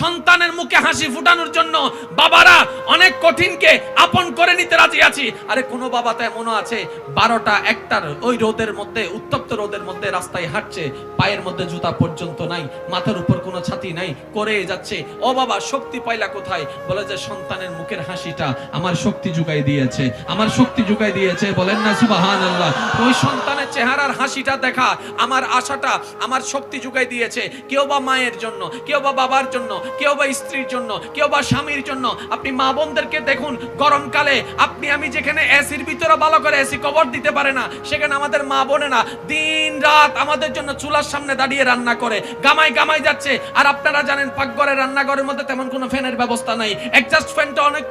সন্তানের মুখে হাসি ফুটানোর জন্য বাবারা অনেক কঠিনকে আপন করে নিতে রাজি আছি। আরে কোনো বাবা তো এমনও আছে, বারোটা একটার ওই রোদের মধ্যে, উত্তপ্ত রোদের মধ্যে রাস্তায় হাঁটছে, পায়ের মধ্যে জুতা পর্যন্ত নাই, মাথার উপর কোনো ছাতি নাই, করে যাচ্ছে। ও বাবা, শক্তি পাইলা কোথায়? বলে যে সন্তানের মুখের হাসিটা আমার শক্তি জুগাই দিয়েছে, আমার শক্তি জুগাই দিয়েছে, বলেন না সুবাহান আল্লাহ ওই সন্তানের চেহারার হাসিটা দেখা, আমার আশাটা আমার শক্তি জুগাই দিয়েছে, কেউ বা মায়ের জন্য, কেউ বা বাবার জন্য কেউ বা স্ত্রীর জন্য, কেউ বা স্বামীর জন্য। আপনি মা বোনদেরকে দেখুন গরমকালে আপনি, আমি যেখানে এসির ভিতরে ভালো করে এসি কভার দিতে পারে না, সেখানে আমাদের মা বোনেরা দিন রাত আমাদের জন্য চুলার সামনে দাঁড়িয়ে রান্না করে গামাই গামাই যাচ্ছে। আর আপনারা জানেন, পাকঘরে, রান্নাঘরের মধ্যে তেমন কোনো ফ্যানের ব্যবস্থা নাই। অ্যাডজাস্ট ফ্যানটা অনেক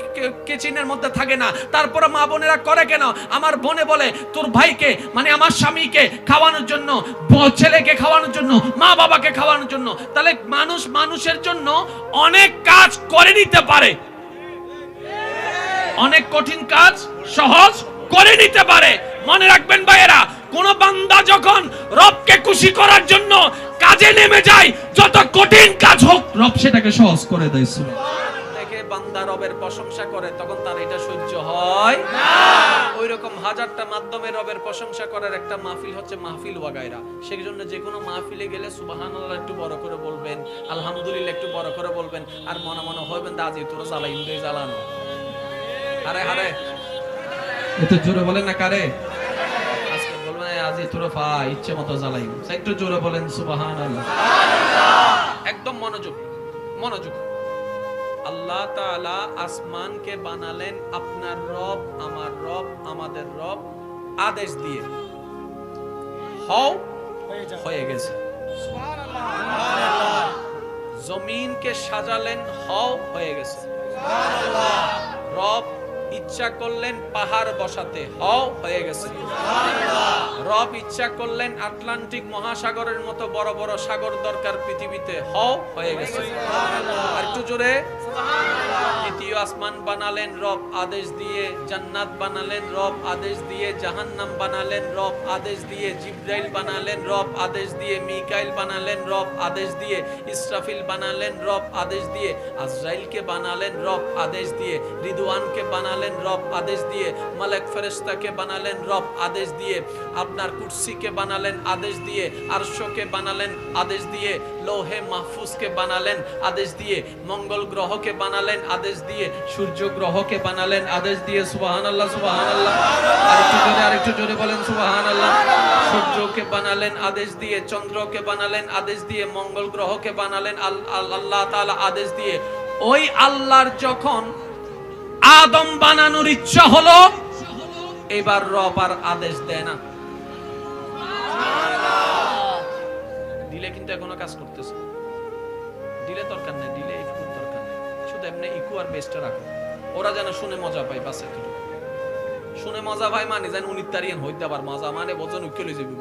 কিচেনের মধ্যে থাকে না। তারপরে মা বোনেরা করে কেন? আমার বোনে বলে, তোর ভাইকে মানে আমার স্বামীকে খাওয়ানোর জন্য ছেলেকে খাওয়ানোর জন্য মা বাবাকে খাওয়ানোর জন্য। তাহলে মানুষ, মানুষের জন্য অনেক কাজ করে নিতে পারে। অনেক কঠিন কাজ সহজ করে নিতে পারে। মনে রাখবেন ভাইয়েরা, কোন বান্দা যখন রবকে খুশি করার জন্য কাজে নেমে যায়, যত কঠিন কাজ হোক, রব সেটাকে সহজ করে দেয় একটা মাহফিল হচ্ছে মাহফিল ওয়াগাইরা সেই জন্য যে কোনো মাহফিলে গেলে সুবহানাল্লাহ একটু বড় করে আলহামদুলিল্লাহ একটু বড় করে বলবেন আর মনে মনে হইবেন দাজি তোর জ্বালাই ইন্দ্রিয় জ্বালানো আরে আরে এত জোরে বলেন না কারে? আজকে বলবেন আজ তোরা ফা ইচ্ছে মতো জ্বালাই একটু জোরে বলেন সুবহানাল্লাহ। একদম মনোযোগ মনোযোগ। আল্লাহ তাআলা আসমানকে বানালেন আপনার রব আমার রব আমাদের রব আদেশ দিয়ে। হও হয়ে গেছে। জমিনকে সাজালেন, হও হয়ে গেছে। রব ইচ্ছা করলেন পাহাড় বসাতে, হও হয়ে গেছে। রব ইচ্ছা করলেন আটলান্টিক মহাসাগরের মতো বড় বড় সাগর দরকার পৃথিবীতে, হও হয়ে গেছে। আর একটু জোরে। তৃতীয় আসমান বানালেন রব আদেশ দিয়ে জান্নাত বানালেন রব আদেশ দিয়ে জাহান্নাম বানালেন রব আদেশ দিয়ে জিব্রাইল বানালেন রব আদেশ দিয়ে মিকাইল বানালেন রব আদেশ দিয়ে ইসরাফিল বানালেন রব আদেশ দিয়ে আজরাইলকে বানালেন রব আদেশ দিয়ে রিদওয়ানকে বানালেন রব আদেশ দিয়ে মালেক ফেরেশতাকে বানালেন রব আদেশ দিয়ে আপনার কুরসিকে বানালেন আদেশ দিয়ে আরশকে বানালেন আদেশ দিয়ে লৌহে মাহফুজকে বানালেন আদেশ দিয়ে মঙ্গল গ্রহকে বানালেন আদেশ দিয়ে সূর্য গ্রহকে বানালেন, আদেশ দিয়ে সুবহানাল্লাহ সুবহানাল্লাহ। আরেকটু জোরে আরেকটু জোরে বলেন, সুবহানাল্লাহ। সূর্যকে বানালেন, আদেশ দিয়ে চন্দ্রকে বানালেন, আদেশ দিয়ে মঙ্গল গ্রহকে বানালেন, আল- আল- আল্লাহ তাআলা আদেশ দিয়ে। ওই আল্লাহর যখন আদম বানানোর ইচ্ছা হলো, এবার রব আর আদেশ দেয় না। দিলে কিন্তু এখনও কাজ করতেছে। দিলে দরকার নেই। এমনি ইকু আর বেস্টটা রাখো। ওরা যেন শুনে মজা পায়, বাস এতটুকু। শুনে মজা পায় মানে যেন উনি তারিয়ান হইতে আবার মজা মানে বোঝন উকেলে যাবে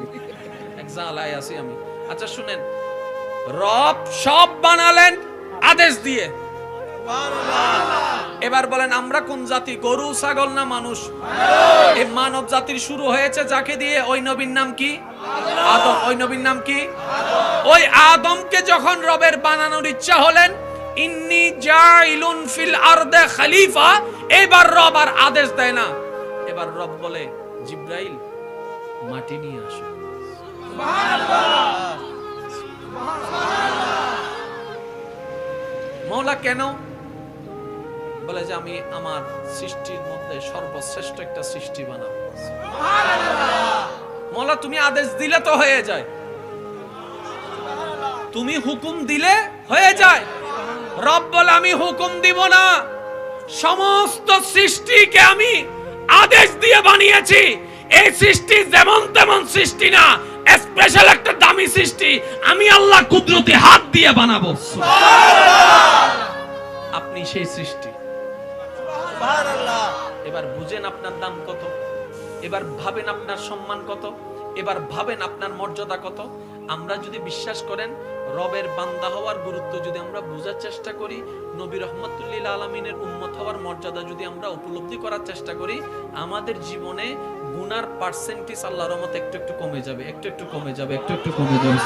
এক জালায় আছি আমি। আচ্ছা শুনেন, রব সব বানালেন আদেশ দিয়ে। এবার বলেন, আমরা কোন জাতি, গরু, ছাগল না মানুষ? এই মানব জাতির শুরু হয়েছে যাকে দিয়ে? ওই নবীর নাম কি? আদম। ওই নবীর নাম কি? ওই আদমকে যখন রবের বানানোর ইচ্ছা হলেন ইন্নি জাইলুন ফিল আরদে খলিফা এবার রব আর আদেশ দেয় না। এবার রব বলে, জিব্রাইল, মাটি নিয়ে আসো। মৌলা কেন? বলে যে, আমি আমার সৃষ্টির মধ্যে সর্বশ্রেষ্ঠ একটা সৃষ্টি বানাবো। মৌলা তুমি আদেশ দিলে তো হয়ে যায়। তুমি হুকুম দিলে হয়ে যায়। রব বলে আমি হুকুম দিব না। সমস্ত সৃষ্টিকে আমি আদেশ দিয়ে বানিয়েছি। এই সৃষ্টি যেমন তেমন সৃষ্টি না স্পেশাল একটা দামি সৃষ্টি। আমি আল্লাহ কুদরতি হাত দিয়ে বানাবো। আপনি সেই সৃষ্টি। এবার বুঝেন আপনার দাম কত। এবার ভাবেন আপনার সম্মান কত। এবার ভাবেন আপনার মর্যাদা কত। আমরা যদি বিশ্বাস করেন রবের বান্দা হওয়ার গুরুত্ব যদি আমরা বোঝার চেষ্টা করি, নবী রহমতুল্লিল আলমিনের উন্মত হওয়ার মর্যাদা যদি আমরা উপলব্ধি করার চেষ্টা করি, আমাদের জীবনে গুনার পার্সেন্টেজ আল্লাহর রহমত একটু একটু কমে যাবে, একটু একটু কমে যাবে, একটু একটু কমে যাবে।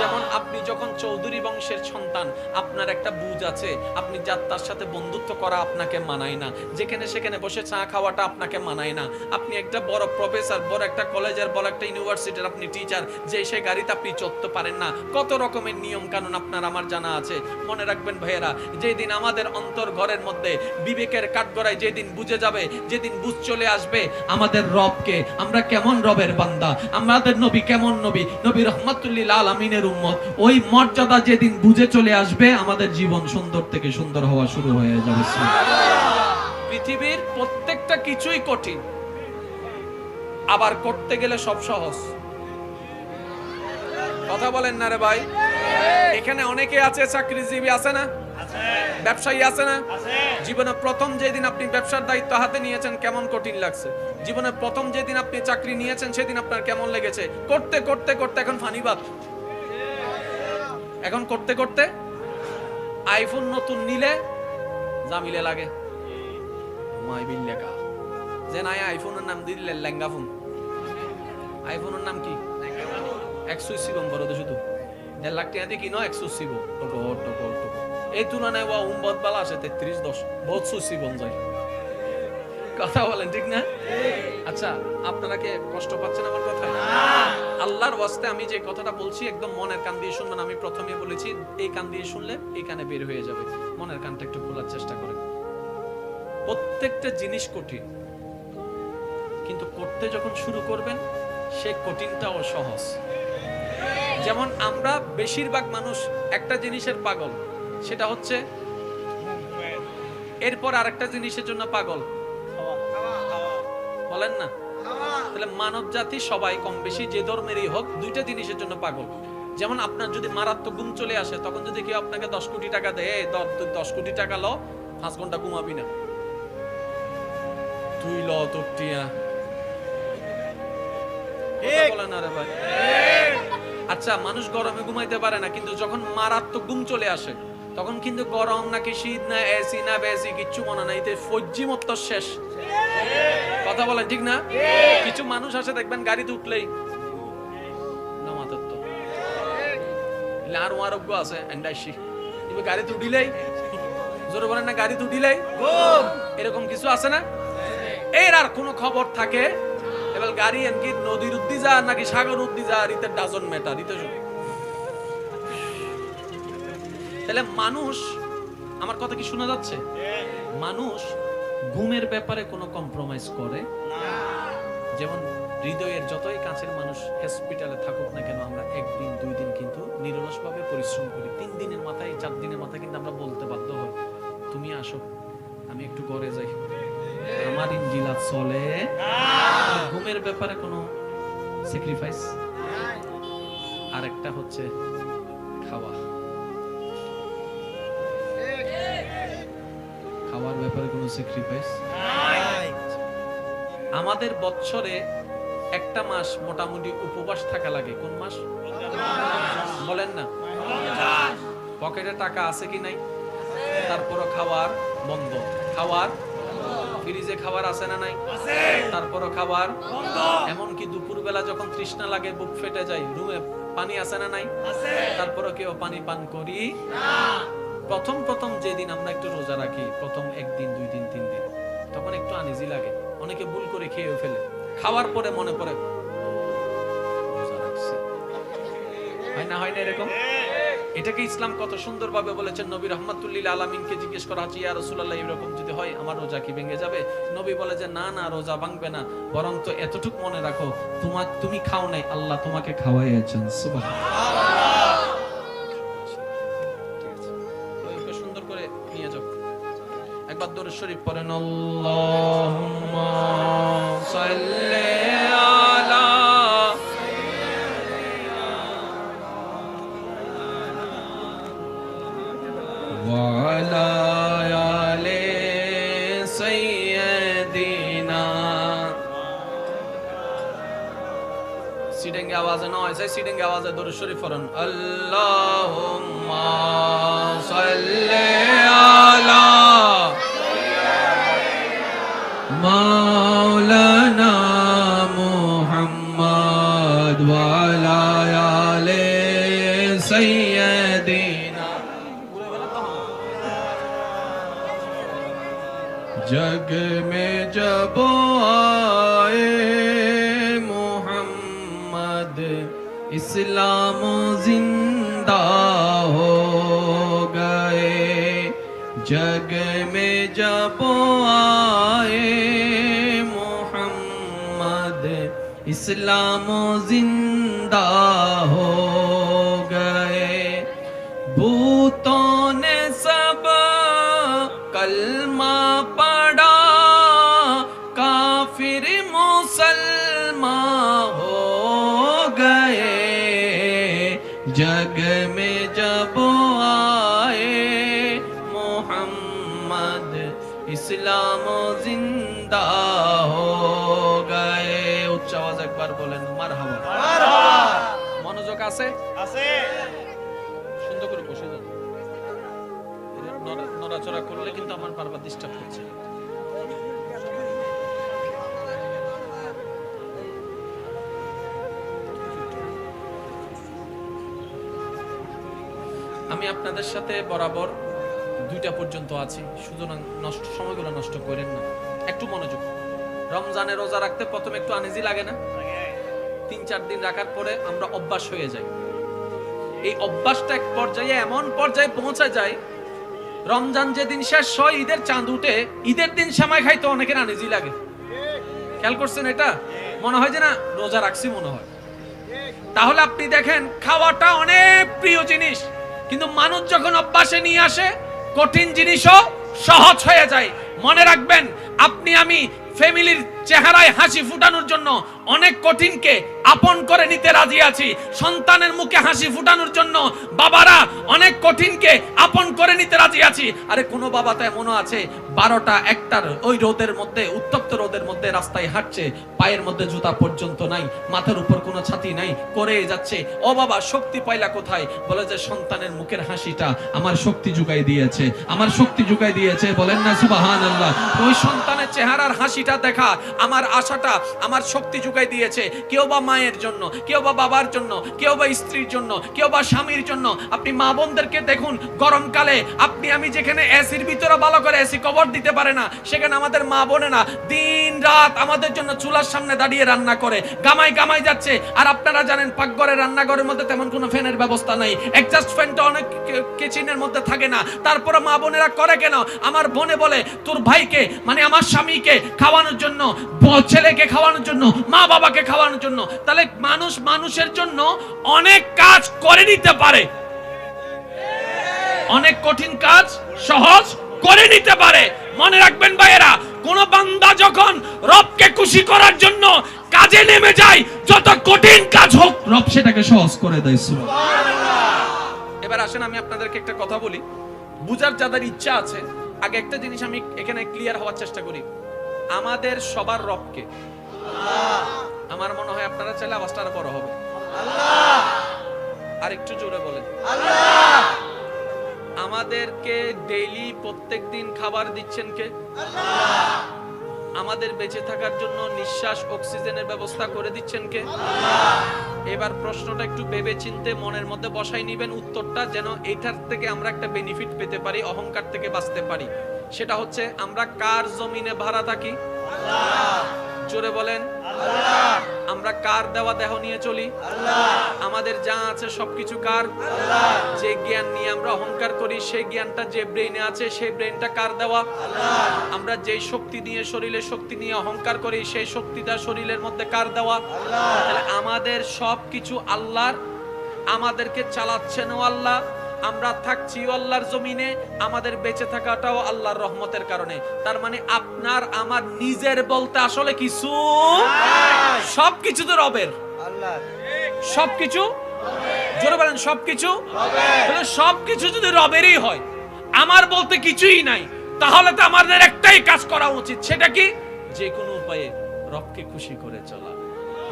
যেমন আপনি যখন চৌধুরী বংশের সন্তান, আপনার একটা বুঝ আছে, আপনি যার তার সাথে বন্ধুত্ব করা আপনাকে মানায় না, যেখানে সেখানে বসে চা খাওয়াটা আপনাকে মানায় না। আপনি একটা বড় প্রফেসর বড় একটা কলেজের বড় একটা ইউনিভার্সিটির আপনি টিচার যে সেই গাড়িতে আপনি চড়তে পারেন না। কত রকমের নিয়ম কানুন আপনার আমার জানা আছে। মনে রাখবেন ভাইয়েরা, যেদিন আমাদের অন্তর ঘরের মধ্যে বিবেকের কাঠগড়ায় যেদিন বুঝে যাবে, যেদিন বুঝ চলে আসবে, আমাদের রবকে আমরা কেমন রবের বান্দা? আমাদের নবী কেমন নবী? নবী রহমতুল্লিল আলমিনের উম্মত। ওই মর্যাদা যেদিন বুঝে চলে আসবে, আমাদের জীবন সুন্দর থেকে সুন্দর হওয়া শুরু হয়ে যাবে। পৃথিবীর প্রত্যেকটা কিছুই কঠিন। আবার করতে গেলে সব সহজ। কথা বলেন না রে ভাই। এখানে অনেকে আছে, চাকরিজীবী আছে না? ব্যবসায়ী আছে না? জীবনে প্রথম যেদিন আপনি ব্যবসার দায়িত্ব হাতে নিয়েছেন, কেমন কঠিন লাগছে? জীবনে প্রথম যেদিন আপনি চাকরি নিয়েছেন, সেদিন আপনার কেমন লেগেছে? করতে করতে করতে এখন ফানিবাদ এখন করতে করতে আইফোন নতুন নিলে জামিলে লাগে। লেখা যে নাই আইফোনের নাম দিলেন লেঙ্গা ফোন আইফোনের নাম কি? একশো সিবম বড় তো শুধু। দেড় লাখ টাকা দিয়ে কিনো একশো সিব টকো টকো টকো এই তুলনায় ওয়া উম্বত বালা আছে, তেত্রিশ, দশ। বহুত সুসি বন যায়। কথা বলেন, ঠিক না? আচ্ছা আপনারা কি কষ্ট পাচ্ছেন আমার কথায় আল্লাহর ওয়াস্তে আমি যে কথাটা বলছি, একদম মনের কান দিয়ে শুনবেন। আমি প্রথমে বলেছি, এই কান দিয়ে শুনলে এই কানে বের হয়ে যাবে। মনের কানটা একটু খোলার চেষ্টা করেন। প্রত্যেকটা জিনিস কঠিন। কিন্তু করতে যখন শুরু করবেন, সে কঠিনটাও সহজ। যেমন আমরা বেশিরভাগ মানুষ একটা জিনিসের পাগল, সেটা হচ্ছে এরপর আরেকটা জিনিসের জন্য পাগল। বলেন না? তাহলে মানব জাতি সবাই কম বেশি যে ধর্মেরই হোক, দুইটা জিনিসের জন্য পাগল। যেমন আপনার যদি মারাত্মক ঘুম চলে আসে, তখন যদি কেউ আপনাকে দশ কোটি টাকা দেয় "এই দশ কোটি টাকা ল, পাঁচ ঘণ্টা ঘুমাবি না। তুই ল, তোর টিয়া। রে ভাই। আচ্ছা মানুষ গরমে ঘুমাইতে পারে না, কিন্তু যখন মারাত্মক ঘুম চলে আসে, তখন কিন্তু গরম নাকি শীত, না এসি না বেসি কিচ্ছু মনে নাই। এতে ফজ্জি মত শেষ। কথা বলেন, ঠিক না? কিছু মানুষ আছে, দেখবেন গাড়িতে উঠলেই তো আর আরোগ্য আছে এন্ডাইসি গাড়িতে উঠিলেই, জোরে বলেন না, গাড়িতে উঠিলেই, এরকম কিছু আছে না? এর আর কোনো খবর থাকে এবার গাড়ি এমকি নদীর উদ্দি যা নাকি সাগর উদ্দি যা ইতে ডাজন মেটার ইতে শুধু। তাহলে মানুষ, আমার কথা কি শোনা যাচ্ছে? মানুষ ঘুমের ব্যাপারে কোনো কম্প্রোমাইজ করে? যেমন হৃদয়ের যতই কাছের মানুষ হসপিটালে থাকুক না কেন, আমরা একদিন, দুই দিন কিন্তু নিরলসভাবে পরিশ্রম করি। তিন দিনের মাথায়, চার দিনের মাথায় কিন্তু আমরা বলতে বাধ্য হই, তুমি আসো, আমি একটু ঘরে যাই। আমার ইঞ্জিলা চলে। ঘুমের ব্যাপারে কোনো স্যাক্রিফাইস আরেকটা হচ্ছে খাওয়া। খাওয়ার ব্যাপারে কোনো স্যাক্রিফাইস আমাদের বছরে একটা মাস মোটামুটি উপবাস থাকা লাগে। কোন মাস? বলেন না। পকেটে টাকা আছে কি নাই? তারপরও খাওয়ার বন্ধ। খাবার ফ্রিজে খাবার আছে না নাই? তারপরও খাবার? এমনকি দুপুরবেলা যখন তৃষ্ণা লাগে বুক ফেটে যায় রুমে পানি আছে না নাই? তারপরও কেউ পানি পান করি? প্রথম প্রথম যেদিন আমরা একটু রোজা রাখি প্রথম একদিন দুই দিন তিন দিন তখন একটু আনিজি লাগে। অনেকে ভুল করে খেয়েও ফেলে। খাওয়ার পরে মনে পড়ে রোজা রাখছি। হয় না হয় না এরকম? এটাকে ইসলাম কত সুন্দরভাবে বলেছেন? নবী রহমাতুল্লিল আলামিনকে জিজ্ঞেস করা হচ্ছে, ইয়া রাসূলুল্লাহ, এরকম যদি হয়, আমার রোজা কি ভেঙে যাবে? নবী বলে যে, না না, রোজা ভাঙবে না। বরং তো এতটুকু মনে রাখো তোমার তুমি খাও নাই, আল্লাহ তোমাকে খাওয়াইয়েছেন। যাও। একবার দরুদ শরীফ পড়েন, আল্লাহুম্মা সাল্লি মাদ্রাসায় সিডিং আওয়াজে দরুদ শরীফ পড়ান। আল্লাহুম্মা সাল্লি আলা جگ میں جب آئے محمد اسلام و زندہ ہو ইসলাম জিন্দা হো গায়ে। উচ্চ আওয়াজ একবার বলেন মার হাবা মনোযোগ আছে? আছে। সুন্দর করে বসে যান। নড়াচড়া করলে কিন্তু আমার বারবার ডিস্টার্ব করছে আমি আপনাদের সাথে বরাবর দুইটা পর্যন্ত আছি সুতরাং নষ্ট, সময়গুলো নষ্ট করেন না। একটু মনোযোগ। রমজানে রোজা রাখতে প্রথমে একটু আনিজি লাগে না? তিন চার দিন রাখার পরে আমরা অভ্যাস হয়ে যাই। এই অভ্যাসটা এক পর্যায়ে, এমন পর্যায়ে পৌঁছা যায়, রমজান যেদিন শেষ হয়, ঈদের চাঁদ উঠে, ঈদের দিন সময় খাইতে অনেকের আনিজি লাগে। খেয়াল করছেন এটা? মনে হয় যে না, রোজা রাখছি মনে হয়। তাহলে আপনি দেখেন, খাওয়াটা অনেক প্রিয় জিনিস। কিন্তু মানুষ যখন অভ্যাসে নিয়ে আসে কঠিন জিনিসও সহজ হয়ে যায়। মনে রাখবেন আপনি আমি ফ্যামিলির চেহারায় হাসি ফুটানোর জন্য অনেক কঠিনকে আপন করে নিতে রাজি আছি। সন্তানের মুখে হাসি ফুটানোর জন্য বাবারা অনেক কঠিনকে আপন করে নিতে রাজি আছি। আরে কোনো বাবা তো এমনও আছে, বারোটা একটার ওই রোদের মধ্যে, উত্তপ্ত রোদের মধ্যে রাস্তায় হাঁটছে, পায়ের মধ্যে জুতা পর্যন্ত নাই, মাথার উপর কোনো ছাতি নাই, করে যাচ্ছে। ও বাবা, শক্তি পাইলা কোথায়? বলে যে সন্তানের মুখের হাসিটা আমার শক্তি জুগাই দিয়েছে, আমার শক্তি জুগাই দিয়েছে, বলেন না আল্লাহ ওই সন্তানের চেহারার হাসিটা দেখা আমার আশাটা আমার শক্তি জুগাই দিয়েছে। কেউ বা মায়ের জন্য, কেউ বা বাবার জন্য, কেউ বা স্ত্রীর জন্য, কেউ বা স্বামীর জন্য। আপনি মা বোনদেরকে দেখুন গরমকালে আপনি আমি যেখানে এসির ভিতরে ভালো করে এসি কবর দিতে পারে না, সেখানে আমাদের মা বোনেরা দিন রাত আমাদের জন্য চুলার সামনে দাঁড়িয়ে রান্না করে, গামাই গামাই যাচ্ছে। আর আপনারা জানেন, পাকঘরে রান্নাঘরের মধ্যে তেমন কোনো ফ্যানের ব্যবস্থা নাই। একজাস্ট ফ্যানটা অনেক কিচেনের মধ্যে থাকে না? তারপরে মা বোনেরা করে কেন? আমার বোনে বলে, তোর ভাইকে মানে আমার স্বামীকে খাওয়ানোর জন্য ছেলেকে খাওয়ানোর জন্য, মা বাবাকে খাওয়ানোর জন্য, তাহলে মানুষ মানুষের জন্য অনেক কাজ করে নিতে পারে। অনেক কঠিন কাজ সহজ করে নিতে পারে। মনে রাখবেন ভাইয়েরা, কোন বান্দা যখন রবকে খুশি করার জন্য কাজে নেমে যায়, যত কঠিন কাজ হোক, রব সেটাকে সহজ করে দেয় এবার আসেন আমি আপনাদেরকে একটা কথা বলি। বুঝার যাদের ইচ্ছা আছে আগে একটা জিনিস আমি এখানে ক্লিয়ার হওয়ার চেষ্টা করি। আমাদের সবার রবকে। আমার মনে হয় আপনারা চাইলে আওয়াজটা আরও বড় হবে। আর একটু জোরে বলেন। আমাদেরকে ডেইলি প্রত্যেক দিন খাবার দিচ্ছেন কে? আমাদের বেঁচে থাকার জন্য নিঃশ্বাস অক্সিজেনের ব্যবস্থা করে দিচ্ছেন কে? এবার প্রশ্নটা একটু ভেবে চিনতে মনের মধ্যে বসাই নিবেন। উত্তরটা যেন এটার থেকে আমরা একটা বেনিফিট পেতে পারি, অহংকার থেকে বাঁচতে পারি। সেটা হচ্ছে, আমরা কার জমিনে ভাড়া থাকি? জোরে বলেন আমরা কার দেওয়া দেহ নিয়ে চলি? আমাদের যা আছে সবকিছু কার? যে জ্ঞান নিয়ে আমরা অহংকার করি সেই জ্ঞানটা যে ব্রেইনে আছে সেই ব্রেইনটা কার দেওয়া? আমরা যেই শক্তি নিয়ে শরীরের শক্তি নিয়ে অহংকার করি সেই শক্তিটা শরীরের মধ্যে কার দেওয়া? তাহলে আমাদের সবকিছু আল্লাহর আমাদেরকে চালাচ্ছেনও আল্লাহ আমরা থাকছিও আল্লাহর জমিনে আমাদের বেঁচে থাকাটাও আল্লাহর রহমতের কারণে। তার মানে আপনার আমার নিজের বলতে আসলে কিছু? সবকিছু তো রবের। আল্লাহ। সবকিছু? জোরে বলেন সবকিছু? তাহলে সবকিছু যদি রবেরই হয় আমার বলতে কিছুই নাই তাহলে তো আমাদের একটাই কাজ করা উচিত সেটা কি? যে কোনো উপায়ে রবকে খুশি করে চলা।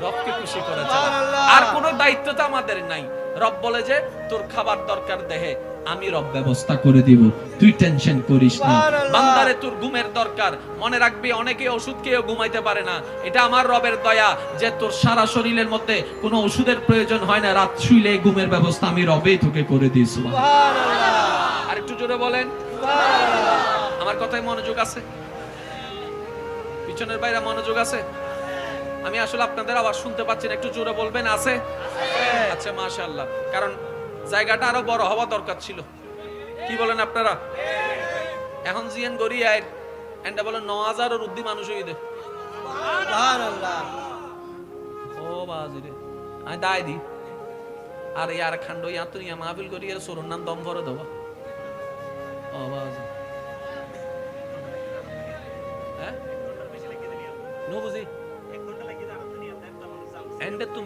রবকে খুশি করে চালা। আর কোনো দায়িত্ব তো আমাদের নাই। রব বলে যে তোর খাবার দরকার দেহে আমি রব ব্যবস্থা করে দিব। তুই টেনশন করিস না। বান্দারে তোর ঘুমের দরকার। মনে রাখবি অনেকে ওষুধ খেয়েও ঘুমাইতে পারে না। এটা আমার রবের দয়া যে তোর সারা শরীরের মধ্যে কোনো ওষুধের প্রয়োজন হয় না। রাত শুইলে ঘুমের ব্যবস্থা আমি রবেই তোকে করে দিয়েছি আর একটু জোরে বলেন। আমার কথায় মনোযোগ আছে? পিছনের বাইরে মনোযোগ আছে? আমি আসলে আপনাদের আওয়াজ শুনতে পাচ্ছি না। একটু জোরে বলবেন আছে? আছে। আচ্ছা মাশাআল্লাহ। কারণ জায়গাটা আরও বড় হওয়া দরকার ছিল। কি বলেন আপনারা? এখন জিএন গড়িয়ায় এন্ডা বলে ন হাজার রুদ্দি মানুষ হই দে ও বাজি আমি দায় দি আর ইয়ার খান্ড ইয়া তো ইয়া মাহফিল করি আর সরুন নাম দম ভরে দেবা। ও বাজি। হ্যাঁ? নো বুঝি? এন্ডে তুমি